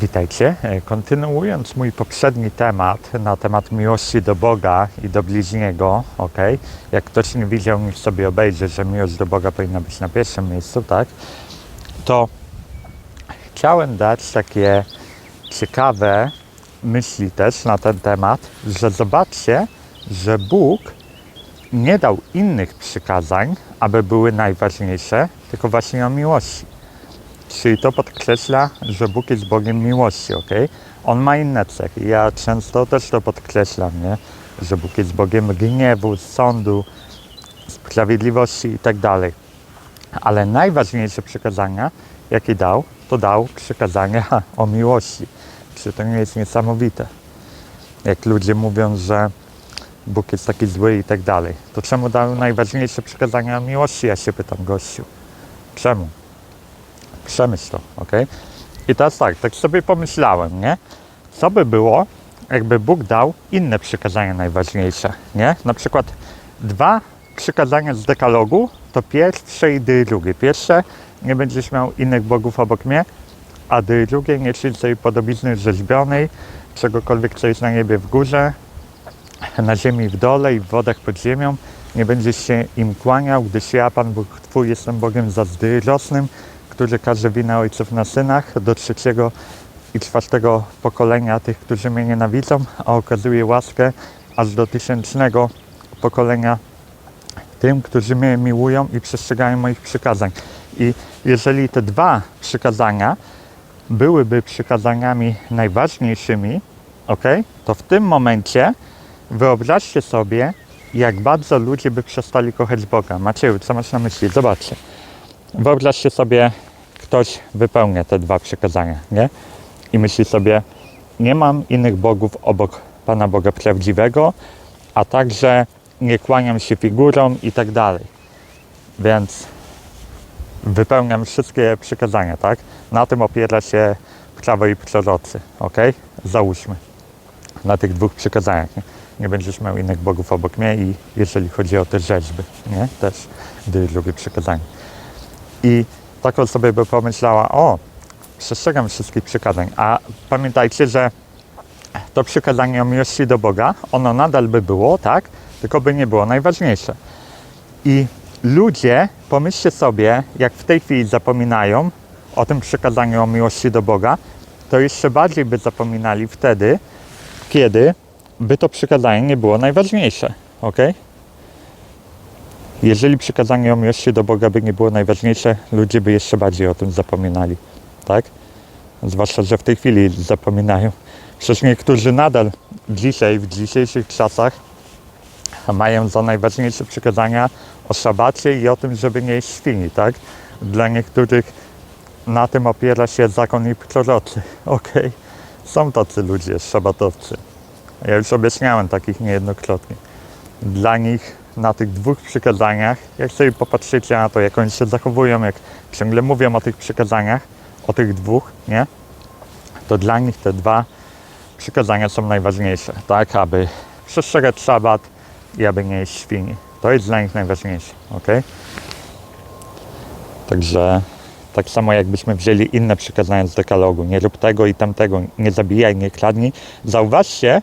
Witajcie. E, Kontynuując mój poprzedni temat na temat miłości do Boga i do bliźniego, ok? Jak ktoś nie widział, niech sobie obejrzy, że miłość do Boga powinna być na pierwszym miejscu, tak? To chciałem dać takie ciekawe myśli też na ten temat, że zobaczcie, że Bóg nie dał innych przykazań, aby były najważniejsze, tylko właśnie o miłości. Czyli to podkreśla, że Bóg jest Bogiem miłości, ok? On ma inne cechy. Ja często też to podkreślam, nie? Że Bóg jest Bogiem gniewu, sądu, sprawiedliwości i tak dalej. Ale najważniejsze przykazania, jakie dał, to dał przykazania o miłości. Czy to nie jest niesamowite? Jak ludzie mówią, że Bóg jest taki zły i tak dalej, to czemu dał najważniejsze przykazania o miłości? Ja się pytam gościu. Czemu? Przemyśl to, ok? I teraz tak, tak sobie pomyślałem, nie? Co by było, jakby Bóg dał inne przykazania najważniejsze, nie? Na przykład dwa przykazania z dekalogu, to pierwsze i drugie. Pierwsze, nie będziesz miał innych bogów obok mnie, a drugie, nie czyń sobie podobizny rzeźbionej, czegokolwiek, co jest na niebie w górze, na ziemi w dole i w wodach pod ziemią. Nie będziesz się im kłaniał, gdyż ja, Pan Bóg Twój, jestem Bogiem zazdrosnym, który każe winę ojców na synach do trzeciego i czwartego pokolenia tych, którzy mnie nienawidzą, a okazuje łaskę aż do tysięcznego pokolenia tym, którzy mnie miłują i przestrzegają moich przykazań. I jeżeli te dwa przykazania byłyby przykazaniami najważniejszymi, ok, to w tym momencie wyobraźcie sobie, jak bardzo ludzie by przestali kochać Boga. Macieju, co masz na myśli? Zobaczcie. Wyobraźcie sobie, ktoś wypełnia te dwa przykazania, nie? I myśli sobie, nie mam innych bogów obok Pana Boga prawdziwego, a także nie kłaniam się figurom i tak dalej. Więc wypełniam wszystkie przykazania, tak? Na tym opiera się prawo i prorocy, ok? Załóżmy. Na tych dwóch przykazaniach. Nie? nie będziesz miał innych bogów obok mnie i jeżeli chodzi o te rzeźby, nie? Też drugie przykazanie. I tak osoba by pomyślała, o, przestrzegam wszystkich przykazań. A pamiętajcie, że to przykazanie o miłości do Boga, ono nadal by było, tak? Tylko by nie było najważniejsze. I ludzie, pomyślcie sobie, jak w tej chwili zapominają o tym przykazaniu o miłości do Boga, to jeszcze bardziej by zapominali wtedy, kiedy by to przykazanie nie było najważniejsze. ok? Jeżeli przykazanie o miłości do Boga by nie było najważniejsze, ludzie by jeszcze bardziej o tym zapominali. Tak? Zwłaszcza, że w tej chwili zapominają. Przecież niektórzy nadal dzisiaj, w dzisiejszych czasach mają za najważniejsze przykazania o szabacie i o tym, żeby nie jeść świni, tak? Dla niektórych na tym opiera się zakon i prorocy. Okej, są tacy ludzie, szabatowcy. Ja już objaśniałem takich niejednokrotnie. Dla nich na tych dwóch przykazaniach, jak sobie popatrzycie na to, jak oni się zachowują, jak ciągle mówią o tych przykazaniach, o tych dwóch, nie? To dla nich te dwa przykazania są najważniejsze, tak? Aby przestrzegać szabat i aby nie jeść świni. To jest dla nich najważniejsze, ok? Także tak samo jakbyśmy wzięli inne przykazania z dekalogu, nie rób tego i tamtego, nie zabijaj, nie kradnij. Zauważcie,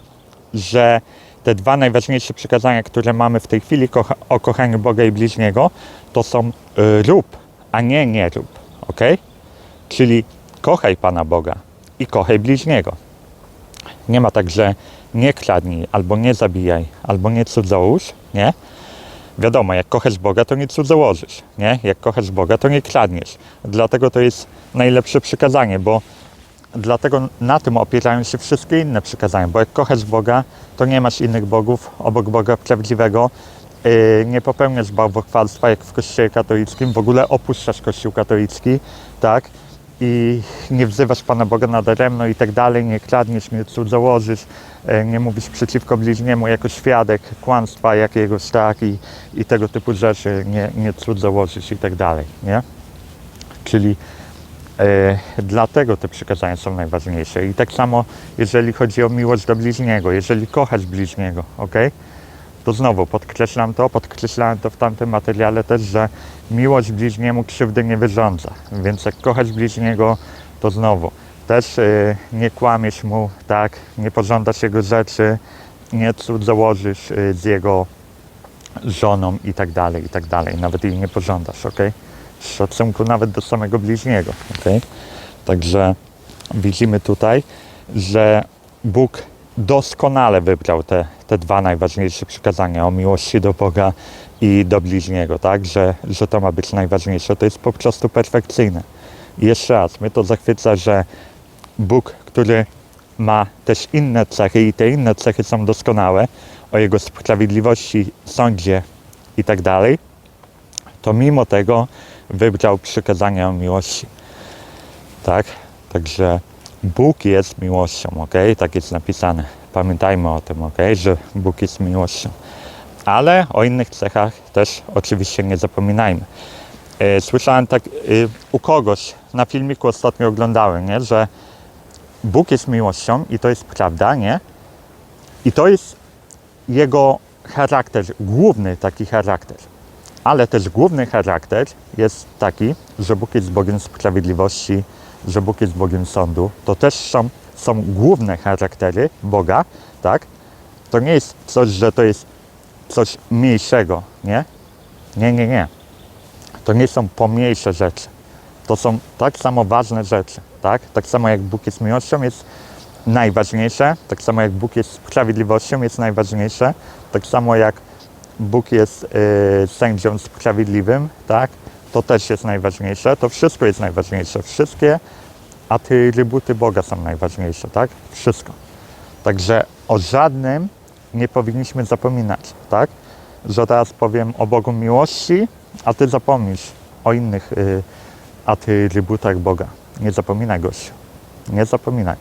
że te dwa najważniejsze przykazania, które mamy w tej chwili o kochaniu Boga i bliźniego, to są y, rób, a nie nie rób, ok? Czyli kochaj Pana Boga i kochaj bliźniego. Nie ma tak, że nie kradnij, albo nie zabijaj, albo nie cudzołóż, nie? Wiadomo, jak kochasz Boga, to nie cudzołożysz, nie? Jak kochasz Boga, to nie kradniesz. Dlatego to jest najlepsze przykazanie, bo dlatego na tym opierają się wszystkie inne przykazania, bo jak kochasz Boga, to nie masz innych bogów obok Boga prawdziwego, yy, nie popełniasz bałwochwalstwa jak w kościele katolickim, w ogóle opuszczasz kościół katolicki, tak? I nie wzywasz Pana Boga nadaremno i tak dalej, nie kradniesz, nie cudzołożysz, yy, nie mówisz przeciwko bliźniemu jako świadek kłamstwa jakiegoś, tak? I, i tego typu rzeczy, nie, nie cudzołożysz i tak dalej, nie? Czyli dlatego te przykazania są najważniejsze. I tak samo, jeżeli chodzi o miłość do bliźniego, jeżeli kochasz bliźniego, ok? To znowu podkreślam to, podkreślałem to w tamtym materiale też, że miłość bliźniemu krzywdy nie wyrządza. Więc jak kochasz bliźniego, to znowu Też y, nie kłamiesz mu, tak? Nie pożądasz jego rzeczy, nie cudzołożysz y, z jego żoną i tak dalej, i tak dalej. Nawet jej nie pożądasz, ok? Z szacunku nawet do samego bliźniego, ok? Także widzimy tutaj, że Bóg doskonale wybrał te, te dwa najważniejsze przykazania o miłości do Boga i do bliźniego, tak? Że, że to ma być najważniejsze. To jest po prostu perfekcyjne. I jeszcze raz, mnie to zachwyca, że Bóg, który ma też inne cechy i te inne cechy są doskonałe, o Jego sprawiedliwości, sądzie i tak dalej, to mimo tego wybrał przykazania miłości. Tak? Także Bóg jest miłością, ok? Tak jest napisane. Pamiętajmy o tym, ok? Że Bóg jest miłością. Ale o innych cechach też oczywiście nie zapominajmy. E, Słyszałem tak e, u kogoś na filmiku ostatnio oglądałem, nie? że Bóg jest miłością i to jest prawda, nie? I to jest jego charakter, główny taki charakter. Ale też główny charakter jest taki, że Bóg jest Bogiem sprawiedliwości, że Bóg jest Bogiem sądu. To też są, są główne charaktery Boga, tak? To nie jest coś, że to jest coś mniejszego, nie? Nie, nie, nie. To nie są pomniejsze rzeczy. To są tak samo ważne rzeczy, tak? Tak samo jak Bóg jest miłością, jest najważniejsze, tak samo jak Bóg jest sprawiedliwością, jest najważniejsze, tak samo jak Bóg jest y, sędzią sprawiedliwym, tak? To też jest najważniejsze. To wszystko jest najważniejsze. Wszystkie atrybuty Boga są najważniejsze, tak? Wszystko. Także o żadnym nie powinniśmy zapominać, tak? Że teraz powiem o Bogu miłości, a ty zapomnisz o innych y, atrybutach Boga. Nie zapominaj gościu. Nie zapominaj.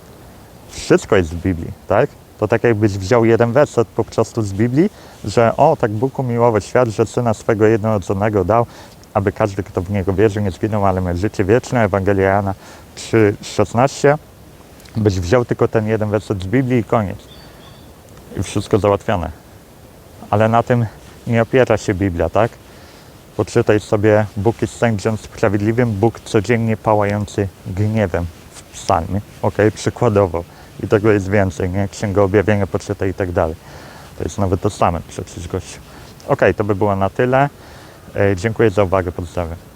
Wszystko jest w Biblii, tak? To tak jakbyś wziął jeden werset po prostu z Biblii, że o, tak Bóg umiłował świat, że Syna swego jednorodzonego dał, aby każdy, kto w Niego wierzy, nie zginął, ale miał życie wieczne. Ewangelia Jana 3,16. Byś wziął tylko ten jeden werset z Biblii i koniec. I wszystko załatwione. Ale na tym nie opiera się Biblia, tak? Poczytaj sobie, Bóg jest sędzią sprawiedliwym, Bóg codziennie pałający gniewem w psalmie, ok, przykładowo. I tego jest więcej, nie? Księga Objawienia poczytaj i tak dalej. To jest nawet to same przecież gościu. Ok, to by było na tyle. E, dziękuję za uwagę, pozdrawiam.